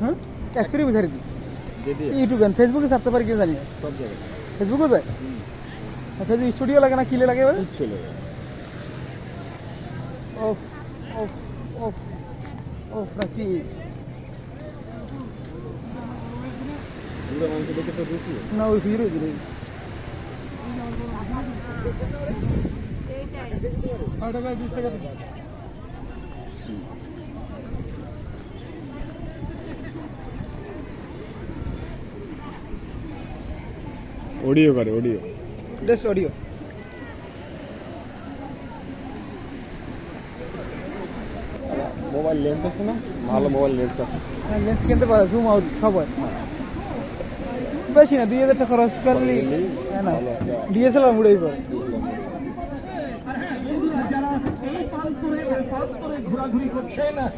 হ্যাঁ একশোরই বুঝারি দিই ইউটিউবে ফেসবুকে ছাড়তে পারি কিনা জানি। সব জায়গায়। ফেসবুকে যায়? ফেসবুক স্টুডিও লাগে না কিলে লাগে এবারে ওফ ওফ ওফ ওফ নাকি? পুরো মাংস দেখে তো খুশি। না ওই হিরো দিলে আট টাকা বিশ টাকা অডিও করে audio best audio mobile lens আছে না? ভালো মোবাইল লেন্স আছে। লেন্স কিনতে পারে জুম আউট সবাই। বেশি না দুই হাজার টাকা খরচ করলি হ্যাঁ না? ডিএসএলআর মুড়েই পড়ে। ভালো।